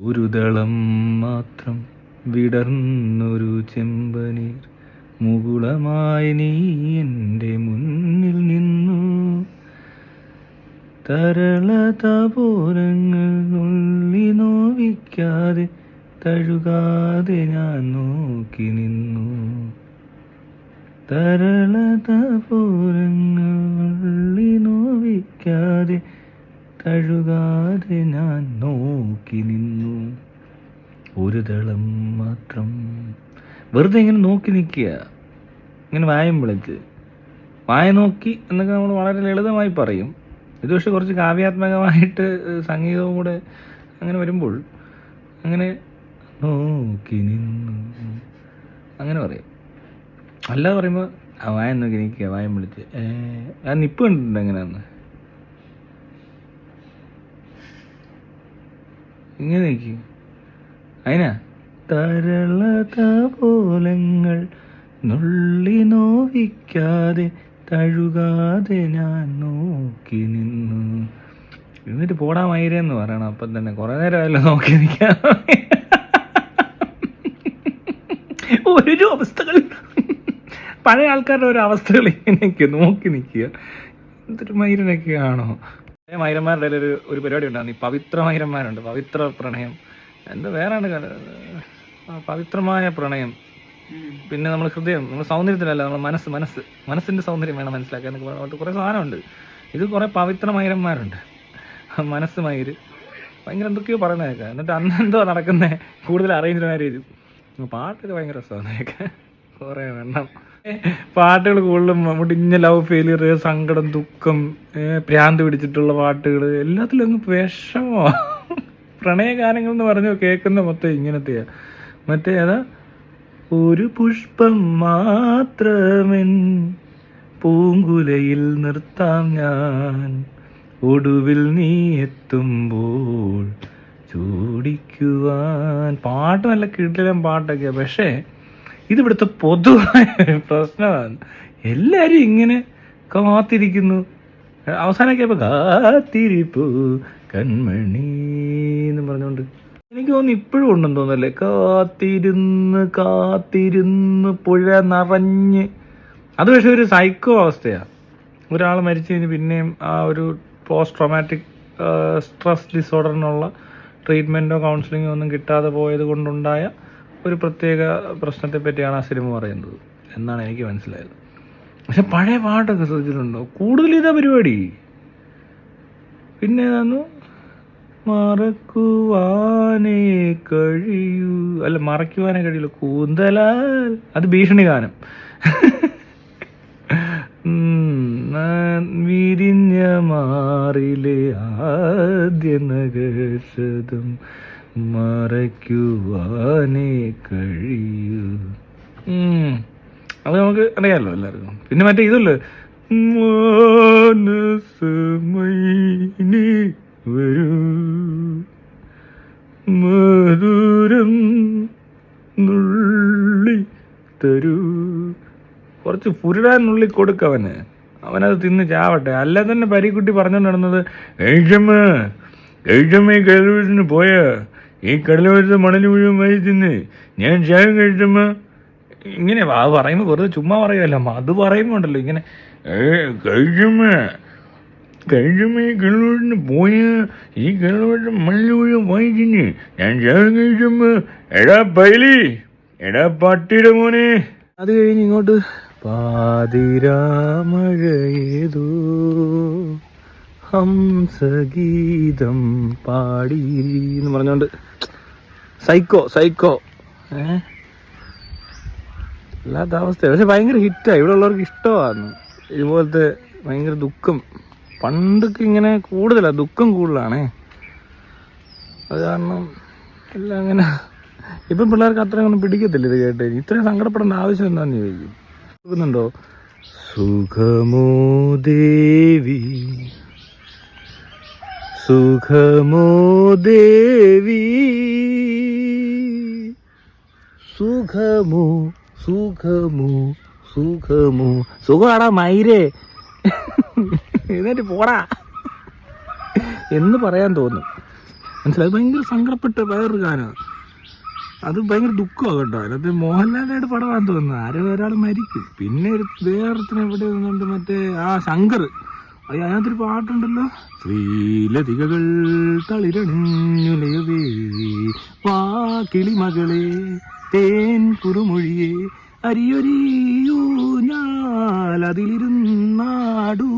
ഒരു ദളം മാത്രം വിടർന്നൊരു ചെമ്പനീർ മുകുളമായി നീ എന്റെ മുന്നിൽ നിന്നു. തരളതപോരങ്ങൾ നുള്ളി നോവിക്കാതെ തഴുകാതെ ഞാൻ നോക്കി നിന്നു. തരളതപോരങ്ങൾ നുള്ളി നോവിക്കാതെ തഴുകാതെ ഞാൻ നോക്കി നിന്നു. ഒരു ദളം മാത്രം. വെറുതെ ഇങ്ങനെ നോക്കി നിൽക്കുക. ഇങ്ങനെ വായം വിളിച്ച് വായ നോക്കി എന്നൊക്കെ നമ്മൾ വളരെ ലളിതമായി പറയും. ഇത് പക്ഷെ കുറച്ച് കാവ്യാത്മകമായിട്ട് സംഗീതവും കൂടെ അങ്ങനെ വരുമ്പോൾ അങ്ങനെ നോക്കി നിന്നു. അങ്ങനെ പറയും. അല്ലാതെ പറയുമ്പോൾ ആ വായം നോക്കി നിൽക്കുക വായം വിളിച്ച്. ഞാൻ നിപ്പ് കണ്ടിട്ടുണ്ട് എങ്ങനെയാന്ന്? ഇങ്ങനെ അതിനാ തരളത പോലങ്ങൾ നുള്ളി നോവിക്കാതെ തഴുകാതെ ഞാൻ നോക്കി നിന്നു. എന്നിട്ട് പോടാ മൈരെന്ന് പറയണം. അപ്പം തന്നെ കുറേ നേരമല്ലോ നോക്കി നിൽക്കാൻ ഓരോ അവസ്ഥകൾ. പഴയ ആൾക്കാരുടെ ഒരു അവസ്ഥകൾ ഇങ്ങനെയൊക്കെ നോക്കി നിൽക്കുക. എന്തൊരു മൈരനൊക്കെയാണോ പഴയ മൈരന്മാരുടെ ഇടയിൽ ഒരു ഒരു പരിപാടി ഉണ്ടായിരുന്നു. ഈ പവിത്ര മൈരന്മാരുണ്ട്. പവിത്ര പ്രണയം. എന്താ വേറാണ് പവിത്രമായ പ്രണയം. പിന്നെ നമ്മൾ ഹൃദയം നമ്മൾ സൗന്ദര്യത്തിലല്ല നമ്മൾ മനസ്സ് മനസ്സ് മനസ്സിന്റെ സൗന്ദര്യം വേണം മനസ്സിലാക്കാൻ എന്നൊക്കെ പറഞ്ഞിട്ട് കുറേ സാധനമുണ്ട്. ഇത് കുറേ പവിത്ര മൈരന്മാരുണ്ട്. മനസ്സ് മയിര് ഭയങ്കര എന്തൊക്കെയോ പറയുന്നത് കേൾക്കാം. എന്നിട്ട് അന്ന് എന്തോ നടക്കുന്നത് കൂടുതൽ അറേഞ്ച്മാർ ചെയ്തു പാട്ടൊക്കെ ഭയങ്കര രസമാണ് കേൾക്കാൻ. കുറേ എണ്ണം. പാട്ടുകൾ കൂടുതലും നമ്മുടെ ഇന്ന ലവ് ഫെയിലിയർ സങ്കടം ദുഃഖം ഭ്രാന്ത് പിടിച്ചിട്ടുള്ള പാട്ടുകൾ എല്ലാത്തിലും അങ്ങ് വിഷമോ പ്രണയഗാനങ്ങൾ എന്ന് പറഞ്ഞു കേൾക്കുന്ന മൊത്തം ഇങ്ങനത്തെയാ. മറ്റേ ഏതാ? ഒരു പുഷ്പം മാത്രമെൻ പൂങ്കുലയിൽ നിർത്താം ഞാൻ. ഒടുവിൽ നീ എത്തുമ്പോൾ ചൂടിക്കുവാൻ പാട്ട് നല്ല കിട്ടിലും പാട്ടൊക്കെയാ. പക്ഷേ ഇതിവിടുത്തെ പൊതുവായ പ്രശ്നമാണ്. എല്ലാവരും ഇങ്ങനെ കാത്തിരിക്കുന്നു. അവസാനമൊക്കെ ആയപ്പോൾ കാത്തിരിപ്പു കൺമണി എന്ന് പറഞ്ഞുകൊണ്ട്. എനിക്ക് തോന്നുന്നു ഇപ്പോഴും ഉണ്ടെന്ന് തോന്നല്ലേ കാത്തിരുന്ന് കാത്തിരുന്ന് പുഴ നിറഞ്ഞ്. അത് പക്ഷേ ഒരു സൈക്കോ അവസ്ഥയാണ് ഒരാൾ മരിച്ചു കഴിഞ്ഞ് പിന്നെയും ആ ഒരു പോസ്റ്റ് ട്രോമാറ്റിക് സ്ട്രെസ് ഡിസോർഡറിനുള്ള ട്രീറ്റ്മെന്റോ കൗൺസിലിങ്ങോ ഒന്നും കിട്ടാതെ പോയത് കൊണ്ടുണ്ടായ ഒരു പ്രത്യേക പ്രശ്നത്തെ പറ്റിയാണ് ആ സിനിമ പറയുന്നത് എന്നാണ് എനിക്ക് മനസ്സിലായത്. പക്ഷെ പഴയ പാട്ടൊക്കെ ശ്രദ്ധിച്ചിട്ടുണ്ടോ? കൂടുതൽ ഇതാ പരിപാടി. പിന്നെ ഏതാന്നു മറക്കുവാനേ കഴിയൂ. അല്ല മറക്കുവാനേ കഴിയുള്ളൂ കൂന്തലാൽ. അത് ഭീഷണി ഗാനം. വിരിഞ്ഞ മാറിലെ ആദ്യ നഗശതം മറയ്ക്കുവാനേ കഴിയൂ. അത് നമുക്ക് അറിയാമല്ലോ എല്ലാവർക്കും. പിന്നെ മറ്റേ ഇതല്ലേ വരൂ. മധുരം നുള്ളി തരൂ. കുറച്ച് പുരുടാൻ നുള്ളി കൊടുക്കവന് അവനത് തിന്ന് ചാവട്ടെ. അല്ല തന്നെ പരിക്കുട്ടി പറഞ്ഞുകൊണ്ട് നടന്നത് കഴിച്ചമ്മ കഴിച്ചമ്മ കേൾവിന് പോയ. ഈ കടലോരത്ത് മണൽ മുഴുവൻ വഴി തിന്ന് ഞാൻ ചായം കഴിച്ചമ്മ ഇങ്ങനെ അത് പറയുമ്പോൾ വെറുതെ ചുമ്മാ പറയുമല്ല അത് പറയുമ്പോണ്ടല്ലോ ഇങ്ങനെ. കഴിച്ചമ്മ. കഴിച്ചമ്മ ഈ കിളോട്ടിന് പോയ. ഈ കിളോട്ട് മണൽ മുഴുവൻ വായി തിന്ന് ഞാൻ ചായം കഴിച്ചമ്മ എടാ പൈലി എടാ പട്ടിയുടെ മോനെ. അത് കഴിഞ്ഞ് ഇങ്ങോട്ട് പാതിരാമഴയേതോ ഹംസഗീതം പാടി എന്ന് പറഞ്ഞുകൊണ്ട് സൈക്കോ സൈക്കോ. ഏ? അല്ലാത്ത അവസ്ഥ പക്ഷെ ഭയങ്കര ഹിറ്റാണ് ഇവിടെ ഉള്ളവർക്ക് ഇഷ്ടമാണ്. ഇതുപോലത്തെ ഭയങ്കര ദുഃഖം. പണ്ടൊക്കെ ഇങ്ങനെ കൂടുതലാണ് ദുഃഖം കൂടുതലാണേ. അത് കാരണം എല്ലാം അങ്ങനെ. ഇപ്പം പിള്ളേർക്ക് അത്രയൊന്നും പിടിക്കത്തില്ല ഇത് കേട്ട് ഇത്രയും സങ്കടപ്പെടേണ്ട ആവശ്യം എന്താന്ന് ചോദിക്കും. കേൾക്കുന്നുണ്ടോ? സുഖമോ ദേവി? സുഖമോ ദേവി സുഖമോ സുഖമോ സുഖമോ. സുഖമാടാ മൈരേ എന്നിട്ട് പോടാ. എന്ന് പറയാൻ തോന്നും. മനസ്സിലായി? ഭയങ്കര സങ്കടപ്പെട്ട വേറൊരു ഗാനമാണ് അത് ഭയങ്കര ദുഃഖമാണ് കേട്ടോ. അതിനകത്ത് മോഹൻലാലിന്റെ പടമാണ് തോന്നുന്നു. ആരോ ഒരാൾ മരിക്കും. പിന്നെ ഒരു വേറൊരുത്തിന് എവിടെ നിന്നുണ്ട്? മറ്റേ ആ ശങ്കർ അതിനകത്തൊരു പാട്ടുണ്ടല്ലോ. ശ്രീലതികകൾ തളിരണിഞ്ഞുലയവേ വാ കിളിമകളെ തേൻ കുറുമൊഴിയെ അരിയൊരിയൂ ഞാൻ അതിലിരുന്നാടൂ.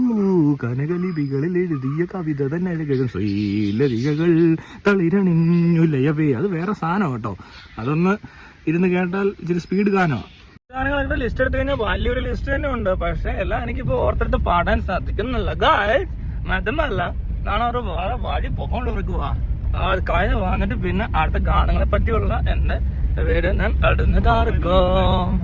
കനകലിപികളിൽ എഴുതിയ കവിത തന്നെ അഴകഴും ശ്രീലതികകൾ തളിരണിഞ്ഞുലയവേ അത് വേറെ സാധനം കേട്ടോ. അതൊന്ന് ഇരുന്ന് കേട്ടാൽ ഇച്ചിരി സ്പീഡ് ഗാനമാണ് ഗാനങ്ങളുടെ ലിസ്റ്റ് എടുത്തു കഴിഞ്ഞാൽ വലിയൊരു ലിസ്റ്റ് തന്നെ ഉണ്ട്. പക്ഷെ എല്ലാം എനിക്കിപ്പോ ഓർത്തെടുത്ത് പാടാൻ സാധിക്കുന്നില്ല. ഗായ് മതമല്ല ഒരു വേറെ വഴി പോയിക്കൊണ്ടിരിക്കുക. ആ കഴിഞ്ഞ് വന്നിട്ട് പിന്നെ അടുത്ത ഗാനങ്ങളെ പറ്റിയുള്ള എന്റെ വീട് ഞാൻ അടുന്നതാർക്കും